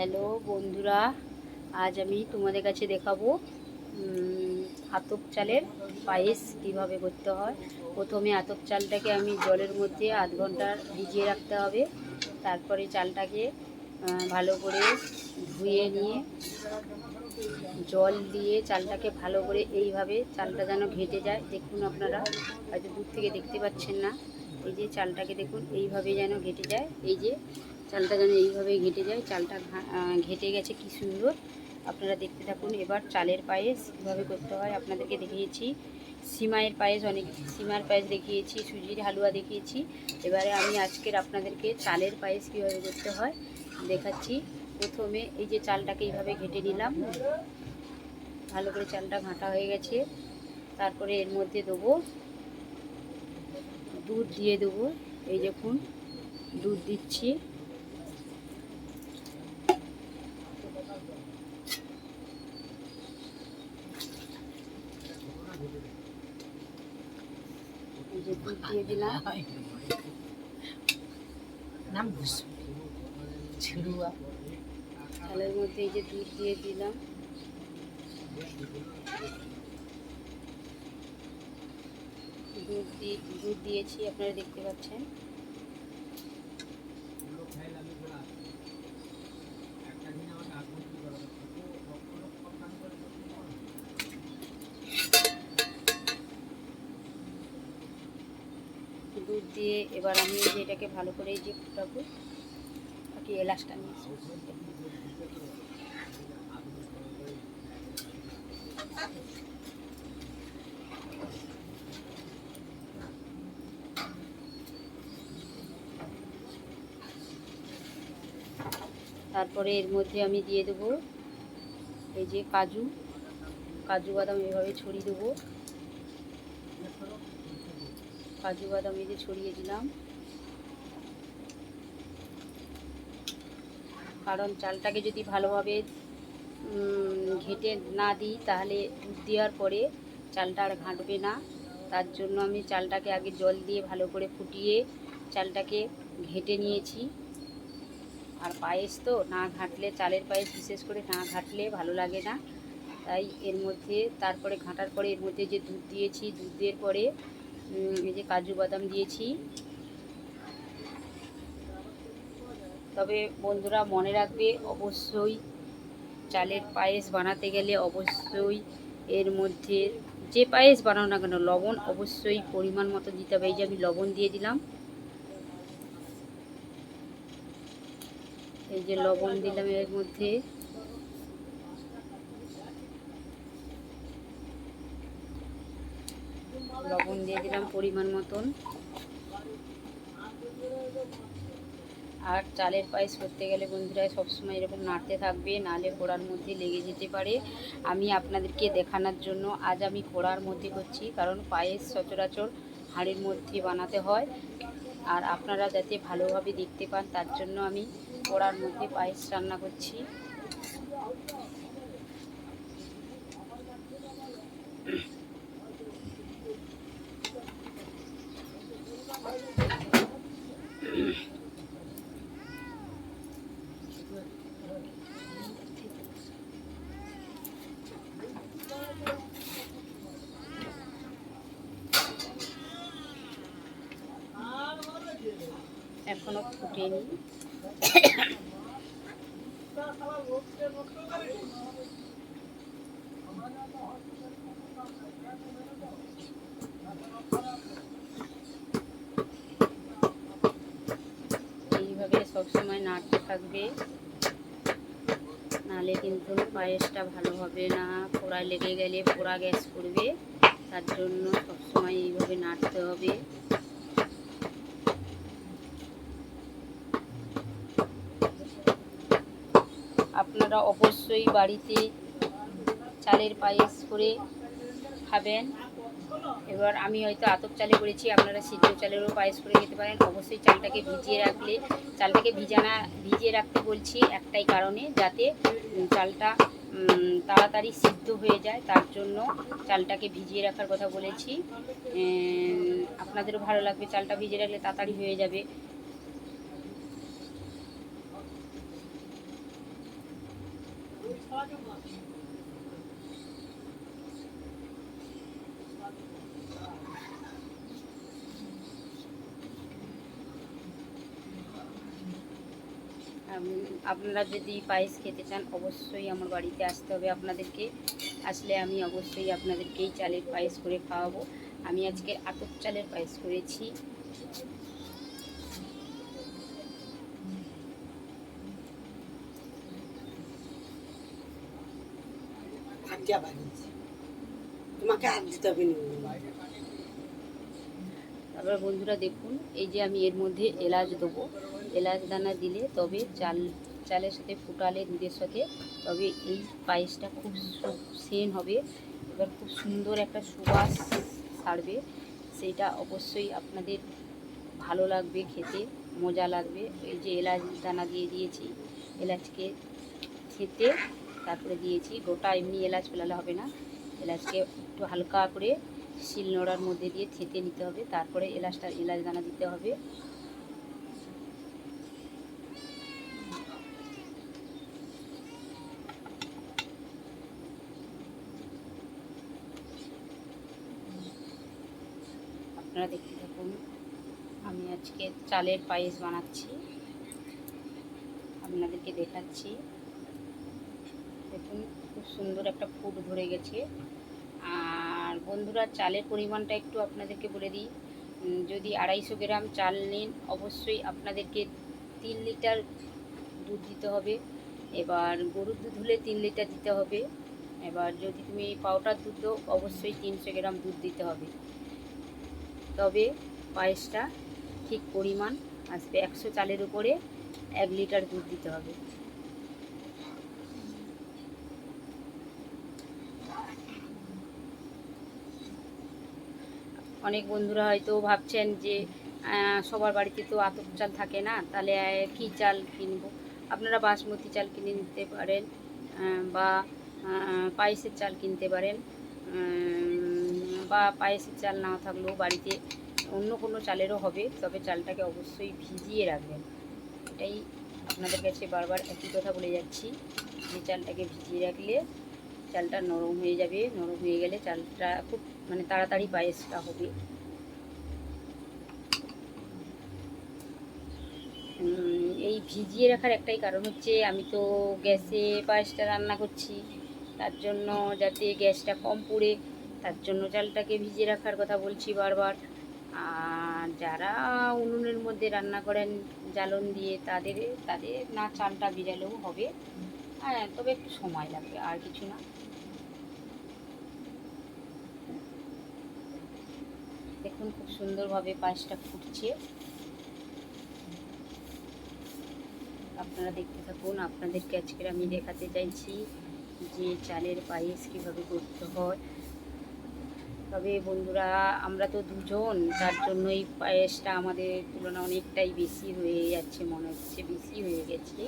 Hello বন্ধুরা, আজ আমি তোমাদের কাছে দেখাবো আতপ চালের পায়েস কীভাবে করতে হয়। প্রথমে আতপ চালটাকে আমি জলের মধ্যে আধ ঘণ্টা ভিজিয়ে রাখতে হবে। তারপরে চালটাকে ভালো করে ধুয়ে নিয়ে জল দিয়ে চালটাকে ভালো করে এইভাবে চালটা যেন ঘেটে যায়। দেখুন আপনারা, হয়তো দূর থেকে দেখতে পাচ্ছেন না। এই যে চালটাকে দেখুন, এইভাবে যেন ঘেটে যায়। এই যে চালটা যেন এইভাবে ঘেটে যায়। চালটা ঘেটে গেছে কি সুন্দর। আপনারা দেখতে থাকুন, এবার চালের পায়েস কীভাবে করতে হয় আপনাদেরকে দেখিয়েছি। সিমাইয়ের পায়েস অনেক, সিমার পায়েস দেখিয়েছি, সুজির হালুয়া দেখিয়েছি। এবারে আমি আজকের আপনাদেরকে চালের পায়েস কীভাবে করতে হয় দেখাচ্ছি। প্রথমে এই যে চালটাকে এইভাবে ঘেটে নিলাম। ভালো করে চালটা ঘাঁটা হয়ে গেছে। তারপরে এর মধ্যে দেবো দুধ দিয়ে দেবো। এই দেখুন, দুধ দিচ্ছি। যে দুধ দিয়ে দিলাম। নাম ছিড়ুয়া চালের মধ্যে এই যে দুধ দিয়ে দিলাম। দুধ দিয়ে দুধ দিয়েছি আপনারা দেখতে পাচ্ছেন দুধ দিয়ে এবার আমি যে এটাকে ভালো করে যে ফুটাবো বাকি এলাচটা নিয়ে তারপরে এর মধ্যে আমি দিয়ে দেবো এই যে কাজু কাজু বাদাম এভাবে ছড়িয়ে দেবো। কাজু বাদাম এই যে ছড়িয়ে দিলাম। কারণ চালটাকে যদি ভালোভাবে ঘেটে না দিই, তাহলে দুধ দেওয়ার পরে চালটা আর ঘাঁটবে না। তার জন্য আমি চালটাকে আগে জল দিয়ে ভালো করে ফুটিয়ে চালটাকে ঘেটে নিয়েছি। আর পায়েস তো, না ঘাঁটলে, চালের পায়েস বিশেষ করে না ঘাঁটলে ভালো লাগে না। তাই এর মধ্যে, তারপরে ঘাঁটার পরে এর মধ্যে যে দুধ দিয়েছি, দুধ দেওয়ার পরে এই যে কাজু বাদাম দিয়েছি। তবে বন্ধুরা মনে রাখবে, অবশ্যই চালের পায়েস বানাতে গেলে অবশ্যই এর মধ্যে যে পায়েস বানাও না কেন, লবণ অবশ্যই পরিমাণ মতো দিতে হবে। এই যে আমি লবণ দিয়ে দিলাম। এই যে লবণ দিলাম এর মধ্যে। লবণ দিয়ে দিলাম পরিমাণ মতন। আর চালের পায়েস করতে গেলে বন্ধুরা সবসময় এরকম নাড়তে থাকবে, নালে কড়ার মধ্যে লেগে যেতে পারে। আমি আপনাদেরকে দেখানোর জন্য আজ আমি কড়ার মধ্যে করছি, কারণ পায়েস সচরাচর হাঁড়ির মধ্যে বানাতে হয়। আর আপনারা যাতে ভালোভাবে দেখতে পান, তার জন্য আমি কড়ার মধ্যে পায়েস রান্না করছি। এখনও ফুটেনি। এইভাবে সবসময় নাড়তে থাকবে। নাহলে কিন্তু পায়েসটা ভালো হবে না পোড়া লেগে গেলে পোড়া গ্যাস করবে। তার জন্য সবসময় এইভাবে নাড়তে হবে। আপনারা অবশ্যই বাড়িতে চালের পায়েস করে খাবেন। এবার আমি হয়তো আতপ চালে করেছি, আপনারা সিদ্ধ চালেরও পায়েস করে খেতে পারেন। অবশ্যই চালটাকে ভিজিয়ে রাখলে, চালটাকে ভিজানা, ভিজিয়ে রাখতে বলছি একটাই কারণে, যাতে চালটা তাড়াতাড়ি সিদ্ধ হয়ে যায়। তার জন্য চালটাকে ভিজিয়ে রাখার কথা বলেছি। আপনাদেরও ভালো লাগবে, চালটা ভিজিয়ে রাখলে তাড়াতাড়ি হয়ে যাবে। আপনারা যদি পায়েস খেতে চান, অবশ্যই আমার বাড়িতে আসতে হবে আপনাদেরকে। আসলে আমি অবশ্যই আপনাদেরকেই চালের পায়েস করে খাওয়াবো। আমি আজকে আতপ চালের পায়েস করেছি। বানিয়েছে তোমাকে দিতে হবে তারপর বন্ধুরা দেখুন, এই যে আমি এর মধ্যে এলাচ দেবো। এলাচ দানা দিলে তবে চাল, চালের সাথে ফুটালে দুধের সাথে, তবে এই পায়েসটা খুব সেন হবে। এবার খুব সুন্দর একটা সুবাস ছাড়বে। সেটা অবশ্যই আপনাদের ভালো লাগবে খেতে, মজা লাগবে। এই যে এলাচ দানা দিয়ে দিয়েছি, এলাচকে থেতে তারপরে দিয়েছি। গোটা এমনি এলাচ ফেলালে হবে না। এলাচকে একটু হালকা করে শিল নোড়ার মধ্যে দিয়ে থেতে নিতে হবে। তারপরে এলাচটা, এলাচ দানা দিতে হবে। আপনারা দেখতে থাকুন, আমি আজকে চালের পায়েস বানাচ্ছি। আপনাদেরকে দেখাচ্ছি। দেখুন, খুব সুন্দর একটা ফুট ধরে গেছে। আর বন্ধুরা, চালের পরিমাণটা একটু আপনাদেরকে বলে দিই। যদি আড়াইশো গ্রাম চাল নিন, অবশ্যই আপনাদেরকে তিন লিটার দুধ দিতে হবে। এবার গরুর দুধ হলে তিন লিটার দিতে হবে। এবার যদি তুমি পাউডার দুধ দাও, অবশ্যই তিনশো গ্রাম দুধ দিতে হবে। তবে পায়েসটা ঠিক পরিমাণ, আসবে একশো চালের উপরে এক লিটার দুধ দিতে হবে। অনেক বন্ধুরা হয়তো ভাবছেন যে সবার বাড়িতে তো আতপ চাল থাকে না, তাহলে কী চাল কিনবো? আপনারা বাসমতি চাল কিনে নিতে পারেন বা পায়েসের চাল কিনতে পারেন বা পায়েসের চাল না থাকলেও বাড়িতে অন্য কোনো চালেরও হবে, তবে চালটাকে অবশ্যই ভিজিয়ে রাখবেন। এটাই আপনাদের কাছে বারবার একই কথা বলে যাচ্ছি, যে চালটাকে ভিজিয়ে রাখলে চালটা নরম হয়ে যাবে, নরম হয়ে গেলে চালটা খুব মানে তাড়াতাড়ি পায়েসটা হবে। এই ভিজিয়ে রাখার একটাই কারণ হচ্ছে আমি তো গ্যাসে পায়েসটা রান্না করছি। তার জন্য যাতে গ্যাসটা কম পড়ে, তার জন্য চালটাকে ভিজিয়ে রাখার কথা বলছি বারবার। আর যারা উনুনের মধ্যে রান্না করেন জ্বালন দিয়ে, তাদের তাদের না চালটা ভিজালেও হবে। হ্যাঁ তবে একটু সময় লাগবে, আর কিছু না। দেখুন, খুব সুন্দরভাবে পায়েসটা ফুটছে। আপনারা দেখতে থাকুন, আপনাদেরকে আজকের আমি দেখাতে চাইছি যে চালের পায়েস কীভাবে করতে হয়। তবে বন্ধুরা, আমরা তো দুজন, তার জন্য এই পায়েসটা আমাদের তুলনা অনেকটাই বেশি হয়ে যাচ্ছে, মনে হচ্ছে বেশি হয়ে গেছে।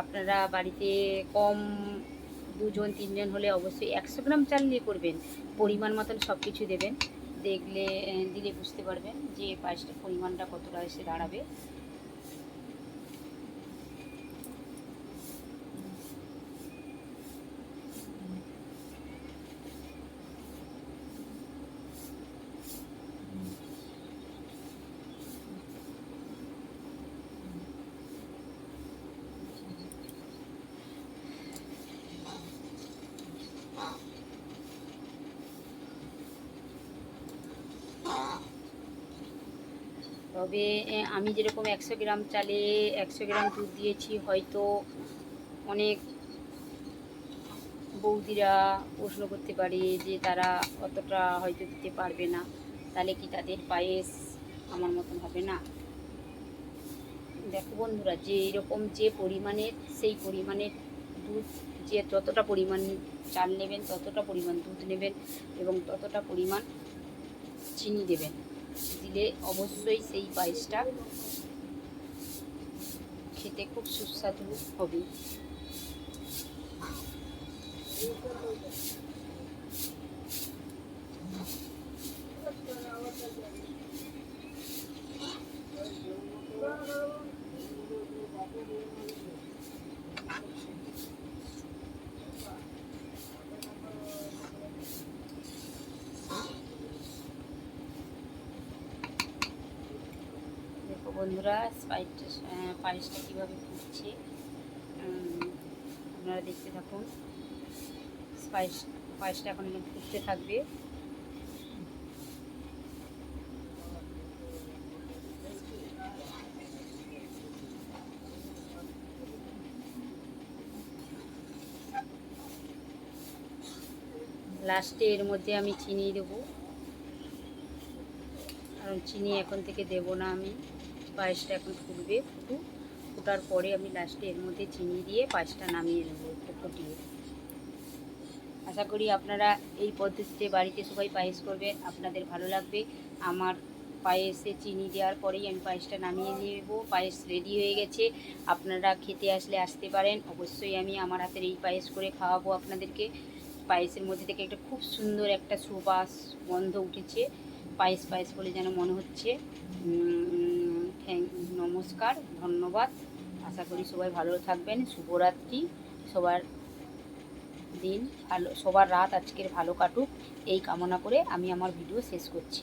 আপনারা বাড়িতে কম দুজন, তিনজন হলে অবশ্যই একশো গ্রাম চাল নিয়ে করবেন। পরিমাণ মতন সব কিছু দেবেন। দেখলে দিলে বুঝতে পারবেন যে পায়েসটার পরিমাণটা কতটা এসে দাঁড়াবে। তবে আমি যেরকম একশো গ্রাম চালে একশো গ্রাম দুধ দিয়েছি, হয়তো অনেক বৌদিরা প্রশ্ন করতে পারে যে তারা অতটা হয়তো দিতে পারবে না। তাহলে কি তাদের পায়েস আমার মতন হবে না? দেখো বন্ধুরা, যে এরকম যে পরিমাণের সেই পরিমাণের দুধ, যে যতটা পরিমাণ চাল নেবেন, ততটা পরিমাণ দুধ নেবেন এবং ততটা পরিমাণ চিনি দেবেন। দিলে অবশ্যই সেই পায়েসটা খেতে খুব সুস্বাদু হবে। বন্ধুরা স্পাইসটা পায়েসটা কীভাবে ফুটছে আপনারা দেখতে থাকুন। স্পাইস পায়েসটা এখন এখানে ফুটতে থাকবে। লাস্টে এর মধ্যে আমি চিনি দেবো। কারণ চিনি এখন থেকে দেব না আমি। পায়েসটা এখন ফুটবে ফুটু ফোটার পরে আমি লাস্টে এর মধ্যে চিনি দিয়ে পায়েসটা নামিয়ে নেব একটু ফুটিয়ে। আশা করি আপনারা এই পদ্ধতিতে বাড়িতে সবাই পায়েস করবে আপনাদের ভালো লাগবে। আমার পায়েসে চিনি দেওয়ার পরেই আমি পায়েসটা নামিয়ে নেব। পায়েস রেডি হয়ে গেছে। আপনারা খেতে আসলে আসতে পারেন। অবশ্যই আমি আমার হাতের এই পায়েস করে খাওয়াবো আপনাদেরকে। পায়েসের মধ্যে থেকে একটা খুব সুন্দর একটা সুবাস গন্ধ উঠেছে। পায়েস পায়েস বলে যেন মনে হচ্ছে। থ্যাংক- নমস্কার, ধন্যবাদ। আশা করি সবাই ভালো থাকবেন, শুভরাত্রি। সবার দিন ভালো, সবার রাত আজকের ভালো কাটুক। এই কামনা করে আমি আমার ভিডিও শেষ করছি।